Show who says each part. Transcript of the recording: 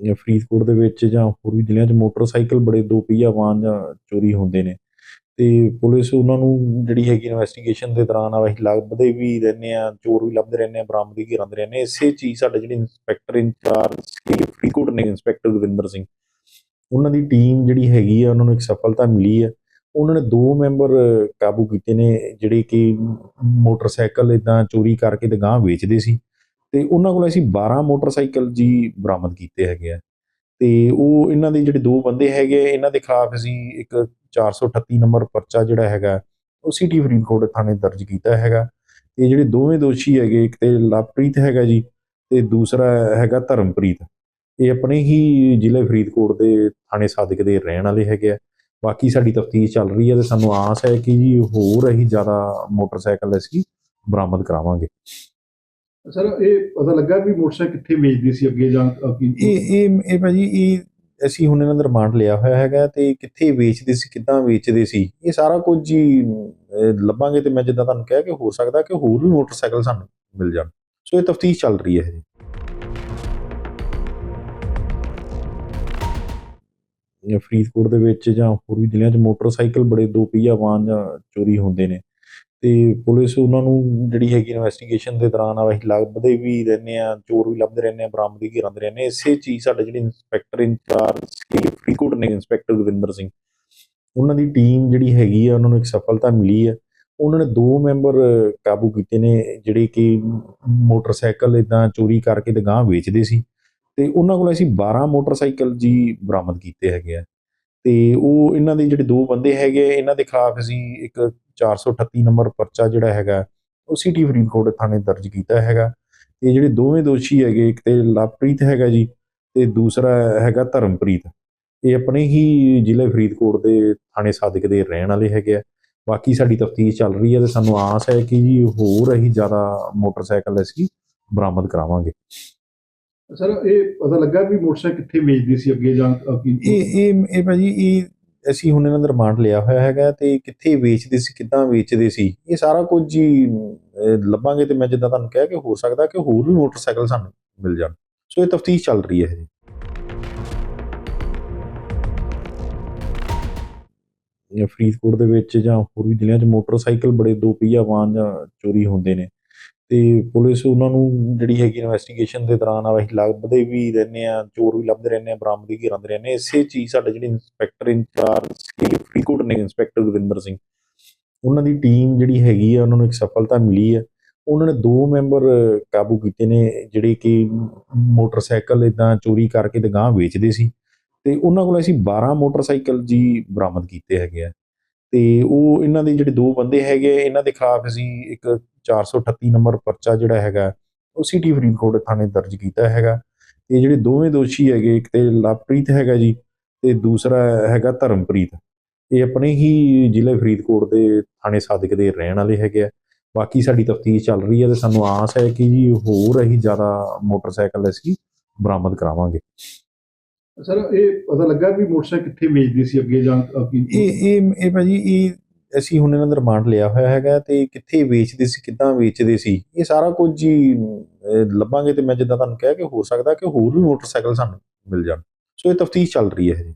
Speaker 1: ਜਾਂ ਫਰੀਦਕੋਟ ਦੇ ਵਿੱਚ ਜਾਂ ਹੋਰ ਵੀ ਜ਼ਿਲ੍ਹਿਆਂ 'ਚ ਮੋਟਰਸਾਈਕਲ ਬੜੇ ਦੋ ਪਹੀਆ ਵਾਹਨ ਜਾਂ ਚੋਰੀ ਹੁੰਦੇ ਨੇ। ਤੇ ਪੁਲਿਸ ਉਹਨਾਂ ਨੂੰ ਜਿਹੜੀ ਹੈਗੀ ਇਨਵੈਸਟੀਗੇਸ਼ਨ ਦੇ ਦੌਰਾਨ ਆ, ਅਸੀਂ ਲੱਭਦੇ ਵੀ ਰਹਿੰਦੇ ਆ ਚੋਰ ਵੀ ਲੱਭਦੇ ਰਹਿੰਦੇ ਆ ਬਰਾਮਦਗੀ ਘੇਰਾਂਦੇ ਰਹਿੰਦੇ ਆ ਇਸੇ ਚੀਜ਼ ਸਾਡੇ ਜਿਹੜੇ ਇੰਸਪੈਕਟਰ ਇੰਚਾਰਜ ਸੀ, ਫਰੀਦਕੋਟ ਨੇ ਇੰਸਪੈਕਟਰ ਗੁਰਵਿੰਦਰ ਸਿੰਘ, ਉਹਨਾਂ ਦੀ ਟੀਮ ਜਿਹੜੀ ਹੈਗੀ ਆ, ਉਹਨਾਂ ਨੂੰ ਇੱਕ ਸਫਲਤਾ ਮਿਲੀ ਹੈ ਉਹਨਾਂ ਨੇ ਦੋ ਮੈਂਬਰ ਕਾਬੂ ਕੀਤੇ ਨੇ, ਜਿਹੜੇ ਕਿ ਮੋਟਰਸਾਈਕਲ ਇਦਾਂ ਚੋਰੀ ਕਰਕੇ ਤੇ ਗਾਂਹ ਵੇਚਦੇ ਸੀ। ਤੇ ਉਹਨਾਂ ਕੋਲ ਅਸੀਂ 12 ਮੋਟਰਸਾਈਕਲ ਜੀ ਬਰਾਮਦ ਕੀਤੇ ਹੈਗੇ ਆ। ਤੇ ਉਹ ਇਹਨਾਂ ਦੇ ਜਿਹੜੇ ਦੋ ਬੰਦੇ ਹੈਗੇ, ਇਹਨਾਂ ਦੇ ਖਿਲਾਫ ਅਸੀਂ ਇੱਕ 438 ਨੰਬਰ ਪਰਚਾ ਜਿਹੜਾ ਹੈਗਾ, ਉਹ ਸਿਟੀ ਫਰੀਦਕੋਟ ਥਾਣੇ ਦਰਜ ਕੀਤਾ ਹੈਗਾ। ਤੇ ਜਿਹੜੇ ਦੋਵੇਂ ਦੋਸ਼ੀ ਹੈਗੇ, ਇੱਕ ਤੇ ਲਵਪ੍ਰੀਤ ਹੈਗਾ ਜੀ ਤੇ ਦੂਸਰਾ ਹੈਗਾ ਧਰਮਪ੍ਰੀਤ। ਇਹ ਆਪਣੇ ਹੀ ਜ਼ਿਲ੍ਹੇ ਫਰੀਦਕੋਟ ਦੇ ਥਾਣੇ ਸਾਦਿਕ ਦੇ ਰਹਿਣ ਵਾਲੇ ਹੈਗੇ ਆ। ਬਾਕੀ ਸਾਡੀ ਤਫਤੀਸ਼ ਚੱਲ ਰਹੀ ਹੈ ਤੇ ਸਾਨੂੰ ਆਸ ਹੈ ਕਿ ਜੀ ਹੋਰ ਅਸੀਂ ਜ਼ਿਆਦਾ ਮੋਟਰਸਾਈਕਲ ਅਸੀਂ ਬਰਾਮਦ ਕਰਾਵਾਂਗੇ।
Speaker 2: ਸਰ, ਇਹ ਪਤਾ ਲੱਗਾ ਵੀ ਮੋਟਰਸਾਈਕਲ ਕਿੱਥੇ ਵੇਚਦੀ ਸੀ ਅੱਗੇ ਜਾਂ
Speaker 1: ਇਹ ਇਹ ਇਹ ਭਾਜੀ, ਇਹ ਅਸੀਂ ਹੁਣ ਇਹਨਾਂ ਦਾ ਰਿਮਾਂਡ ਲਿਆ ਹੋਇਆ ਹੈਗਾ ਤੇ ਕਿੱਥੇ ਵੇਚਦੇ ਸੀ, ਕਿੱਦਾਂ ਵੇਚਦੇ ਸੀ, ਇਹ ਸਾਰਾ ਕੁਝ ਜੀ ਲੱਭਾਂਗੇ ਤੇ ਮੈਂ ਜਿੱਦਾਂ ਤੁਹਾਨੂੰ ਕਿਹਾ ਕਿ ਹੋ ਸਕਦਾ ਕਿ ਹੋਰ ਵੀ ਮੋਟਰਸਾਈਕਲ ਸਾਨੂੰ ਮਿਲ ਜਾਣ। ਸੋ ਇਹ ਤਫਤੀਸ਼ ਚੱਲ ਰਹੀ ਹੈ ਜੀ ਫਰੀਦਕੋਟ ਦੇ ਵਿੱਚ ਜਾਂ ਹੋਰ ਵੀ ਜ਼ਿਲ੍ਹਿਆਂ 'ਚ ਮੋਟਰਸਾਈਕਲ ਬੜੇ ਦੋ ਪਹੀਆ ਵਾਹਨ ਜਾਂ ਚੋਰੀ ਹੁੰਦੇ ਨੇ। ਤੇ ਪੁਲਿਸ ਉਹਨਾਂ ਨੂੰ ਜਿਹੜੀ ਹੈਗੀ ਇਨਵੈਸਟੀਗੇਸ਼ਨ ਦੇ ਦੌਰਾਨ ਅਸੀਂ ਲੱਭਦੇ ਵੀ ਰਹਿੰਦੇ ਆ ਚੋਰ ਵੀ ਲੱਭਦੇ ਰਹਿੰਦੇ ਆ ਬਰਾਮਦਗੀ ਘੇਰਾਂਦੇ ਰਹਿੰਦੇ ਆ ਇਸੇ ਚੀਜ਼ ਸਾਡੇ ਜਿਹੜੇ ਇੰਸਪੈਕਟਰ ਇੰਚਾਰਜ ਸੀ ਫਰੀਦਕੋਟ ਨੇ ਇੰਸਪੈਕਟਰ ਗੁਰਵਿੰਦਰ ਸਿੰਘ, ਉਹਨਾਂ ਦੀ ਟੀਮ ਜਿਹੜੀ ਹੈਗੀ ਆ, ਉਹਨਾਂ ਨੂੰ ਇੱਕ ਸਫਲਤਾ ਮਿਲੀ ਹੈ ਉਹਨਾਂ ਨੇ ਦੋ ਮੈਂਬਰ ਕਾਬੂ ਕੀਤੇ ਨੇ, ਜਿਹੜੇ ਕਿ ਮੋਟਰਸਾਈਕਲ ਇਦਾਂ ਚੋਰੀ ਕਰਕੇ ਤੇ ਗਾਂਹ ਵੇਚਦੇ ਸੀ। ਤੇ ਉਹਨਾਂ ਕੋਲ ਅਸੀਂ 12 ਮੋਟਰਸਾਈਕਲ ਜੀ ਬਰਾਮਦ ਕੀਤੇ ਹੈਗੇ ਆ। ਤੇ ਉਹ ਇਹਨਾਂ ਦੇ ਜਿਹੜੇ ਦੋ ਬੰਦੇ ਹੈਗੇ ਇਹਨਾਂ ਦੇ ਖਿਲਾਫ ਅਸੀਂ ਇੱਕ 438 ਨੰਬਰ ਪਰਚਾ ਜਿਹੜਾ ਹੈਗਾ ਉਹ ਸਿਟੀ ਫਰੀਦਕੋਟ ਥਾਣੇ ਦਰਜ ਕੀਤਾ ਹੈਗਾ। ਤੇ ਜਿਹੜੇ ਦੋਵੇਂ ਦੋਸ਼ੀ ਹੈਗੇ ਇੱਕ ਤੇ ਲਵਪ੍ਰੀਤ ਹੈਗਾ ਜੀ ਤੇ ਦੂਸਰਾ ਹੈਗਾ ਧਰਮਪ੍ਰੀਤ। ਇਹ ਆਪਣੇ ਹੀ ਜ਼ਿਲ੍ਹੇ ਫਰੀਦਕੋਟ ਦੇ ਥਾਣੇ ਸਾਦਿਕ ਦੇ ਰਹਿਣ ਵਾਲੇ ਹੈਗੇ ਆ। ਬਾਕੀ ਸਾਡੀ ਤਫਤੀਸ਼ ਚੱਲ ਰਹੀ ਹੈ ਤੇ ਸਾਨੂੰ ਆਸ ਹੈ ਕਿ ਜੀ ਹੋਰ ਅਸੀਂ ਜ਼ਿਆਦਾ ਮੋਟਰਸਾਈਕਲ ਅਸੀਂ ਬਰਾਮਦ ਕਰਾਵਾਂਗੇ।
Speaker 2: ਸਰ ਇਹ ਪਤਾ ਲੱਗਾ ਵੀ ਮੋਟਰਸਾਈਕਲ ਕਿੱਥੇ ਵੇਚਦੀ ਸੀ ਅੱਗੇ ਜਾਂ
Speaker 1: ਇਹ ਇਹ ਇਹ ਭਾਜੀ ਇਹ ਅਸੀਂ ਹੁਣ ਇਹਨਾਂ ਦਾ ਰਿਮਾਂਡ ਲਿਆ ਹੋਇਆ ਹੈਗਾ ਤੇ ਕਿੱਥੇ ਵੇਚਦੇ ਸੀ, ਕਿੱਦਾਂ ਵੇਚਦੇ ਸੀ, ਇਹ ਸਾਰਾ ਕੁਝ ਹੀ ਲੱਭਾਂਗੇ ਤੇ ਮੈਂ ਜਿੱਦਾਂ ਤੁਹਾਨੂੰ ਕਿਹਾ ਕਿ ਹੋ ਸਕਦਾ ਕਿ ਹੋਰ ਵੀ ਮੋਟਰਸਾਈਕਲ ਸਾਨੂੰ ਮਿਲ ਜਾਣ। ਸੋ ਇਹ ਤਫਤੀਸ਼ ਚੱਲ ਰਹੀ ਹੈ ਜੀ। ਜਾਂ ਫਰੀਦਕੋਟ ਦੇ ਵਿੱਚ ਜਾਂ ਹੋਰ ਵੀ ਜ਼ਿਲ੍ਹਿਆਂ 'ਚ ਮੋਟਰਸਾਈਕਲ ਬੜੇ ਦੋ ਪਹੀਆ ਵਾਹਨ ਜਾਂ ਚੋਰੀ ਹੁੰਦੇ ਨੇ। ਤੇ ਪੁਲਿਸ ਉਹਨਾਂ ਨੂੰ ਜਿਹੜੀ ਹੈਗੀ ਇਨਵੈਸਟੀਗੇਸ਼ਨ ਦੇ ਦੌਰਾਨ ਆ, ਅਸੀਂ ਲੱਭਦੇ ਵੀ ਰਹਿੰਦੇ ਆ ਚੋਰ ਵੀ ਲੱਭਦੇ ਰਹਿੰਦੇ ਆ ਬਰਾਮਦਗੀ ਘੇਰਾਂਦੇ ਰਹਿੰਦੇ ਆ ਇਸੇ ਚੀਜ਼ ਸਾਡੇ ਜਿਹੜੇ ਇੰਸਪੈਕਟਰ ਇੰਚਾਰਜ ਸੀ ਫਰੀਦਕੋਟ ਨੇ ਇੰਸਪੈਕਟਰ ਗੁਰਿੰਦਰ ਸਿੰਘ, ਉਹਨਾਂ ਦੀ ਟੀਮ ਜਿਹੜੀ ਹੈਗੀ ਆ, ਉਹਨਾਂ ਨੂੰ ਇੱਕ ਸਫਲਤਾ ਮਿਲੀ ਹੈ ਉਹਨਾਂ ਨੇ ਦੋ ਮੈਂਬਰ ਕਾਬੂ ਕੀਤੇ ਨੇ, ਜਿਹੜੇ ਕਿ ਮੋਟਰਸਾਈਕਲ ਇਦਾਂ ਚੋਰੀ ਕਰਕੇ ਤੇ ਗਾਂਹ ਵੇਚਦੇ ਸੀ। ਤੇ ਉਹਨਾਂ ਕੋਲ ਅਸੀਂ 12 ਮੋਟਰਸਾਈਕਲ ਜੀ ਬਰਾਮਦ ਕੀਤੇ ਹੈਗੇ ਆ। ਤੇ ਉਹ ਇਹਨਾਂ ਦੇ ਜਿਹੜੇ ਦੋ ਬੰਦੇ ਹੈਗੇ ਇਹਨਾਂ ਦੇ ਖਿਲਾਫ ਅਸੀਂ ਇੱਕ 438 ਨੰਬਰ ਪਰਚਾ ਜਿਹੜਾ ਹੈਗਾ ਉਹ ਸਿਟੀ ਫਰੀਦਕੋਟ ਥਾਣੇ ਦਰਜ ਕੀਤਾ ਹੈਗਾ। ਤੇ ਜਿਹੜੇ ਦੋਵੇਂ ਦੋਸ਼ੀ ਹੈਗੇ ਇੱਕ ਤੇ ਲਵਪ੍ਰੀਤ ਹੈਗਾ ਜੀ ਤੇ ਦੂਸਰਾ ਹੈਗਾ ਧਰਮਪ੍ਰੀਤ। ਇਹ ਆਪਣੇ ਹੀ ਜ਼ਿਲ੍ਹੇ ਫਰੀਦਕੋਟ ਦੇ ਥਾਣੇ ਸਾਦਿਕ ਦੇ ਰਹਿਣ ਵਾਲੇ ਹੈਗੇ ਆ। ਬਾਕੀ ਸਾਡੀ ਤਫਤੀਸ਼ ਚੱਲ ਰਹੀ ਹੈ ਤੇ ਸਾਨੂੰ ਆਸ ਹੈ ਕਿ ਜੀ ਹੋਰ ਅਸੀਂ ਜ਼ਿਆਦਾ ਮੋਟਰਸਾਈਕਲ ਅਸੀਂ ਬਰਾਮਦ ਕਰਾਵਾਂਗੇ।
Speaker 2: ਸਰ ਇਹ ਪਤਾ ਲੱਗਾ ਵੀ ਮੋਟਰਸਾਈਕਲ ਕਿੱਥੇ ਵੇਚਦੀ ਸੀ ਅੱਗੇ ਜਾਂ
Speaker 1: ਇਹ ਇਹ ਇਹ ਭਾਜੀ ਇਹ ਅਸੀਂ ਹੁਣ ਇਹਨਾਂ ਦਾ ਰਿਮਾਂਡ ਲਿਆ ਹੋਇਆ ਹੈਗਾ ਤੇ ਕਿੱਥੇ ਵੇਚਦੇ ਸੀ, ਕਿੱਦਾਂ ਵੇਚਦੇ ਸੀ, ਇਹ ਸਾਰਾ ਕੁਝ ਜੀ ਲੱਭਾਂਗੇ ਤੇ ਮੈਂ ਜਿੱਦਾਂ ਤੁਹਾਨੂੰ ਕਿਹਾ ਕਿ ਹੋ ਸਕਦਾ ਕਿ ਹੋਰ ਵੀ ਮੋਟਰਸਾਈਕਲ ਸਾਨੂੰ ਮਿਲ ਜਾਣ। ਸੋ ਇਹ ਤਫਤੀਸ਼ ਚੱਲ ਰਹੀ ਹੈ ਜੀ